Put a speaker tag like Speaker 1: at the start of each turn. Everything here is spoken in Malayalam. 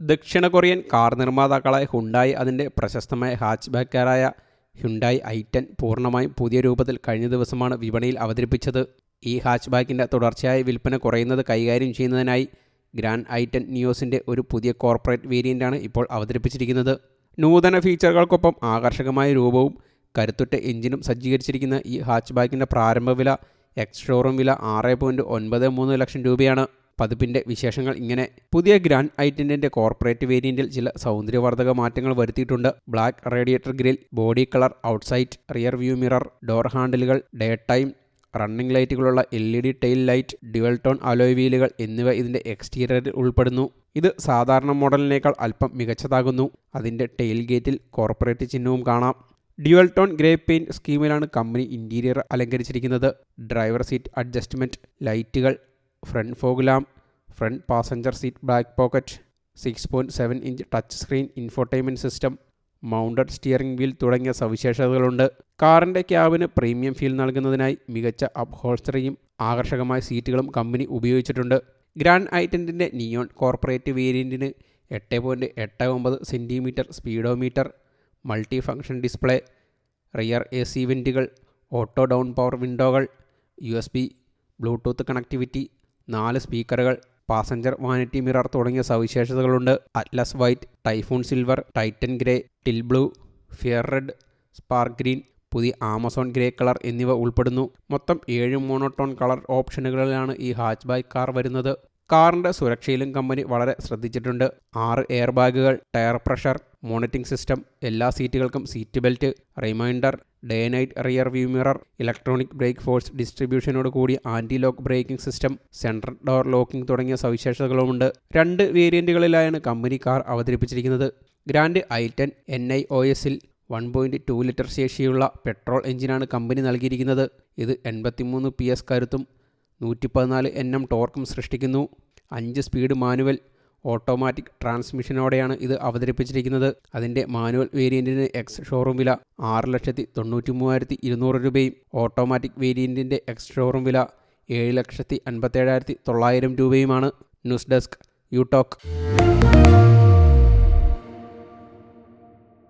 Speaker 1: ദക്ഷിണ കൊറിയൻ കാർ നിർമ്മാതാക്കളായ ഹുണ്ടായി അതിന്റെ പ്രശസ്തമായ ഹാച്ച് ബാക്കാരായ ഹുണ്ടായി ഐ ടെൻ പൂർണമായും പുതിയ രൂപത്തിൽ കഴിഞ്ഞ ദിവസമാണ് വിപണിയിൽ അവതരിപ്പിച്ചത്. ഈ ഹാച്ച് ബാക്കിന്റെ തുടർച്ചയായ വിൽപ്പന കുറയുന്നത് കൈകാര്യം ചെയ്യുന്നതിനായി ഗ്രാൻഡ് ഐ ടെൻ നിയോസിന്റെ ഒരു പുതിയ കോർപ്പറേറ്റ് വേരിയന്റാണ് ഇപ്പോൾ അവതരിപ്പിച്ചിരിക്കുന്നത്. നൂതന ഫീച്ചറുകൾക്കൊപ്പം ആകർഷകമായ രൂപവും കരുത്തുറ്റ എഞ്ചിനും സജ്ജീകരിച്ചിരിക്കുന്ന ഈ ഹാച്ച് ബാക്കിന്റെ പ്രാരംഭ വില എക്സ് ഷോറൂം വില ആറ് പോയിന്റ് ഒൻപത് മൂന്ന് ലക്ഷം രൂപയാണ്. പതിപ്പിന്റെ വിശേഷങ്ങൾ ഇങ്ങനെ. പുതിയ ഗ്രാൻഡ് ഐറ്റന്റിന്റെ കോർപ്പറേറ്റ് വേരിയന്റിൽ ചില സൗന്ദര്യവർദ്ധക മാറ്റങ്ങൾ വരുത്തിയിട്ടുണ്ട്. Black radiator grill body colour outside rear view mirror door ഹാൻഡിലുകൾ day time running ലൈറ്റുകളുള്ള L E D tail light dual tone alloy വീലുകൾ എന്നിവ ഇതിന്റെ എക്സ്റ്റീരിയറിൽ ഉൾപ്പെടുന്നു. ഇത് സാധാരണ മോഡലിനേക്കാൾ അല്പം മികച്ചതാകുന്നു. അതിന്റെ ടെയിൽ ഗേറ്റിൽ കോർപ്പറേറ്റ് ചിഹ്നവും കാണാം. ഡ്യുവൽ ടോൺ ഗ്രേ പെയിന്റ് സ്കീമിലാണ് കമ്പനി ഇന്റീരിയർ അലങ്കരിച്ചിരിക്കുന്നത്. ഡ്രൈവർ സീറ്റ് അഡ്ജസ്റ്റ്മെന്റ് ലൈറ്റുകൾ front fog lamp front passenger seat back pocket six point seven inch touch screen infotainment system mounted steering wheel തുടങ്ങിയ സവിശേഷതകളുണ്ട്. കാറിന്റെ ക്യാബിന് പ്രീമിയം ഫീൽ നൽകുന്നതിനായി മികച്ച അപ്ഹോൾസ്റ്ററിയും ആകർഷകമായ സീറ്റുകളും കമ്പനി ഉപയോഗിച്ചിട്ടുണ്ട്. ഗ്രാൻഡ് ഐറ്റന്റിന്റെ നിയോൺ കോർപ്പറേറ്റ് വേരിയന്റിന് എട്ട് പോയിന്റ് എട്ട് ഒമ്പത് centimetre speedometer multi function display rear A C വെന്റുകൾ auto down power വിൻഡോകൾ U S B Bluetooth connectivity നാല് സ്പീക്കറുകൾ പാസഞ്ചർ വാനിറ്റി മിറർ തുടങ്ങിയ സവിശേഷതകളുണ്ട്. Atlas white Typhoon silver Titan grey teal blue fiery red spark green പുതിയ ആമസോൺ ഗ്രേ കളർ എന്നിവ ഉൾപ്പെടുന്നു. മൊത്തം ഏഴ് മോണോടോൺ കളർ ഓപ്ഷനുകളിലാണ് ഈ ഹാച്ച് ബാക്ക് കാർ വരുന്നത്. കാറിന്റെ സുരക്ഷയിലും കമ്പനി വളരെ ശ്രദ്ധിച്ചിട്ടുണ്ട്. ആറ് എയർ ബാഗുകൾ ടയർ പ്രഷർ മോണിറ്ററിംഗ് സിസ്റ്റം എല്ലാ സീറ്റുകൾക്കും seat belt reminder day night rear view mirror electronic brake force ഡിസ്ട്രിബ്യൂഷനോട് കൂടി anti lock braking system central door locking തുടങ്ങിയ സവിശേഷതകളുമുണ്ട്. രണ്ട് വേരിയന്റുകളിലായാണ് കമ്പനി കാർ അവതരിപ്പിച്ചിരിക്കുന്നത്. Grand i ten N I O എസിൽ വൺ പോയിന്റ് ടു ലിറ്റർ ശേഷിയുള്ള പെട്രോൾ എഞ്ചിനാണ് കമ്പനി നൽകിയിരിക്കുന്നത്. ഇത് എൺപത്തിമൂന്ന് പി എസ് കരുത്തും നൂറ്റി പതിനാല് എൻ എം ടോർക്കും സൃഷ്ടിക്കുന്നു. അഞ്ച് സ്പീഡ് മാനുവൽ ഓട്ടോമാറ്റിക് ട്രാൻസ്മിഷനോടെയാണ് ഇത് അവതരിപ്പിച്ചിരിക്കുന്നത്. അതിന്റെ മാനുവൽ വേരിയന്റിന് എക്സ് ഷോറൂം വില ആറ് ലക്ഷത്തി തൊണ്ണൂറ്റി മൂവായിരത്തി ഇരുന്നൂറ് രൂപയും ഓട്ടോമാറ്റിക് വേരിയന്റിന്റെ എക്സ് ഷോറൂം വില ഏഴ് ലക്ഷത്തി അൻപത്തേഴായിരത്തി തൊള്ളായിരം രൂപയുമാണ്. News desk യൂടോക്ക്